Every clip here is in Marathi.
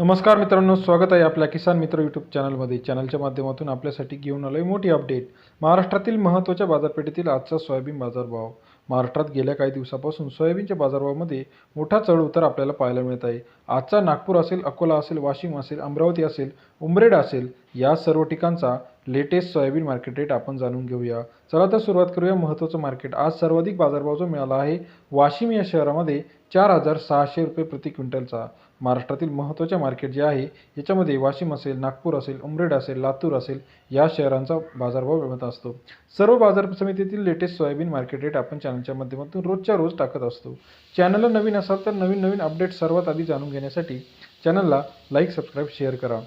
नमस्कार मित्रांनो स्वागत आहे आपल्या किसान मित्र यूट्यूब चॅनलमध्ये चॅनलच्या माध्यमातून आपल्यासाठी घेऊन आलोय मोठी अपडेट महाराष्ट्रातील महत्त्वाच्या बाजारपेठेतील आजचा सोयाबीन बाजारभाव. महाराष्ट्रात गेल्या काही दिवसापासून सोयाबीनच्या बाजारभावामध्ये मोठा चढ उतार आपल्याला पाहायला मिळत आहे. आजचा नागपूर असेल अकोला असेल वाशिम असेल अमरावती असेल उमरेड असेल या सर्व ठिकाणचा लेटेस्ट सोयाबीन मार्केट रेट आपण जाणून घेऊया. चला तर सुरुवात करूया महत्त्वाचं मार्केट आज सर्वाधिक बाजारभाव जो मिळाला आहे वाशिम या शहरामध्ये चार हजार सहाशे रुपये प्रति क्विंटलचा. महाराष्ट्रातील महत्त्वाचे मार्केट जे आहे याच्यामध्ये वाशिम असेल नागपूर असेल उमरेड असेल लातूर असेल या शहरांचा बाजारभाव मिळत असतो. सर्व बाजार समितीतील लेटेस्ट सोयाबीन मार्केट रेट आपण चॅनलच्या माध्यमातून रोजच्या रोज टाकत असतो. चॅनलला नवीन असाल तर नवीन नवीन अपडेट सर्वात आधी जाणून घेण्यासाठी चॅनलला लाईक सबस्क्राईब शेअर करा.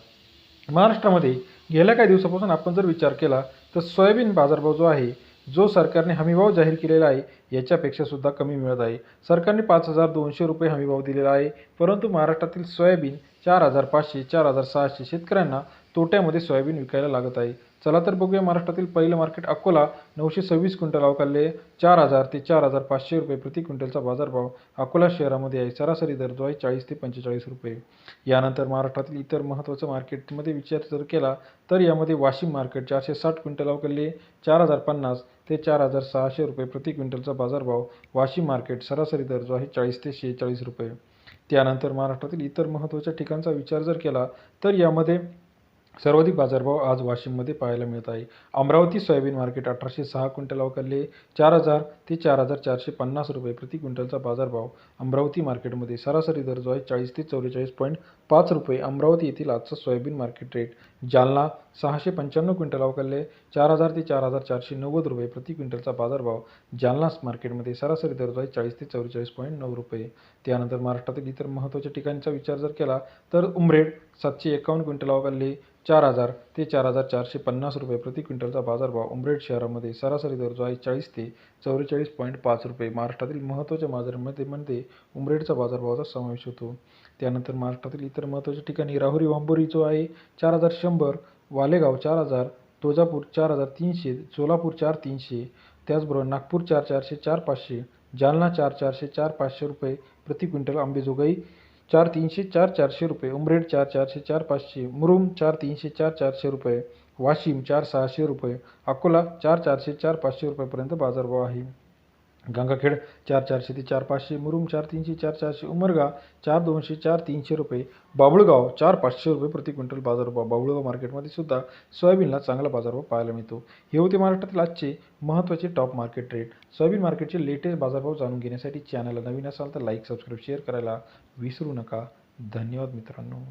महाराष्ट्रामध्ये गेल्या काही दिवसापासून आपण जर विचार केला तर सोयाबीन बाजारभाव जो आहे जो सरकारने हमीभाव जाहीर केलेला आहे याच्यापेक्षा सुद्धा कमी मिळत आहे. सरकारने पाच हजार दोनशे रुपये हमीभाव दिलेला आहे परंतु महाराष्ट्रातील सोयाबीन चार हजार पाचशे चार हजार सहाशे शेतकऱ्यांना तोट्यामध्ये सोयाबीन विकायला लागत आहे. चला तर बघूया महाराष्ट्रातील पहिलं मार्केट अकोला. नऊशे सव्वीस क्विंटल अवकालले चार हजार ते चार हजार पाचशे रुपये प्रति क्विंटलचा बाजारभाव अकोला शहरामध्ये आहे. सरासरी दर जो आहे चाळीस ते पंचेचाळीस रुपये. यानंतर महाराष्ट्रातील इतर महत्त्वाचं मार्केटमध्ये विचार जर केला तर यामध्ये वाशिम मार्केट चारशे साठ क्विंटल अवकालले चार हजार पन्नास ते चार हजार सहाशे रुपये प्रति क्विंटलचा बाजारभाव वाशिम मार्केट सरासरी दर जो आहे चाळीस ते शेहेचाळीस रुपये. त्यानंतर महाराष्ट्रातील इतर महत्त्वाच्या ठिकाणचा विचार जर केला तर यामध्ये सर्वाधिक बाजारभाव आज वाशिममध्ये पाहायला मिळत आहे. अमरावती सोयाबीन मार्केट अठराशे सहा क्विंटल अवकालले चार हजार ते चार हजार चारशे पन्नास रुपये प्रति क्विंटलचा बाजारभाव अमरावती मार्केटमध्ये सरासरी दर जो आहे चाळीस ते चौवेचाळीस पॉईंट पाच रुपये. अमरावती येथील आजचा सोयाबीन मार्केट रेट जालना सहाशे पंच्याण्णव क्विंटल अवकालले चार हजार ते चार हजार चारशे नव्वद रुपये प्रति क्विंटलचा बाजारभाव जालनास मार्केटमध्ये सरासरी दर जो आहे चाळीस ते चौवेचाळीस पॉईंट नऊ रुपये. त्यानंतर महाराष्ट्रातील इतर महत्त्वाच्या ठिकाणचा विचार जर केला तर उमरेड सातशे एकावन्न क्विंटल अवकालले चार हजार ते चार हजार चारशे पन्नास रुपये प्रति क्विंटलचा बाजारभाव उमरेड शहरामध्ये सरासरी दर जो आहे चाळीस ते चौवेचाळीस पॉईंट पाच रुपये. महाराष्ट्रातील महत्त्वाच्या बाजारामध्ये मध्ये उमरेडचा बाजारभावाचा समावेश होतो. त्यानंतर महाराष्ट्रातील इतर महत्त्वाच्या ठिकाणी राहुरी वांबोरी जो आहे चार हजार शंभर वालेगाव चार हजार तुळजापूर चार हजार तीनशे सोलापूर चार तीनशे त्याचबरोबर नागपूर चार चारशे चार पाचशे जालना चार चारशे चार पाचशे रुपये प्रति क्विंटल आंबेजोगाई चार तीनशे चार चारशे रुपये उमरेड चार चारशे चार पाचशे मुरुम चार तीनशे चार चारशे रुपये वाशिम चार सहाशे रुपये अकोला चार चारशे चार पाचशे रुपयेपर्यंत बाजारभाव आहे. गंगाखेड चार चारशे ते चार पाचशे मुरुम चार तीनशे चार चारशे उमरगा चार दोनशे चार तीनशे रुपये बाबुळगाव चार पाचशे रुपये प्रति क्विंटल बाजारभाव बाबुळगाव मार्केटमध्ये सुद्धा सोयाबीनला चांगला बाजारभाव पाहायला मिळतो. हे होते महाराष्ट्रातील आजचे महत्त्वाचे टॉप मार्केट रेट सोयाबीन मार्केटचे लेटेस्ट बाजारभाव जाणून घेण्यासाठी चॅनलला नवीन असाल तर लाईक सबस्क्राईब शेअर करायला विसरू नका. धन्यवाद मित्रांनो.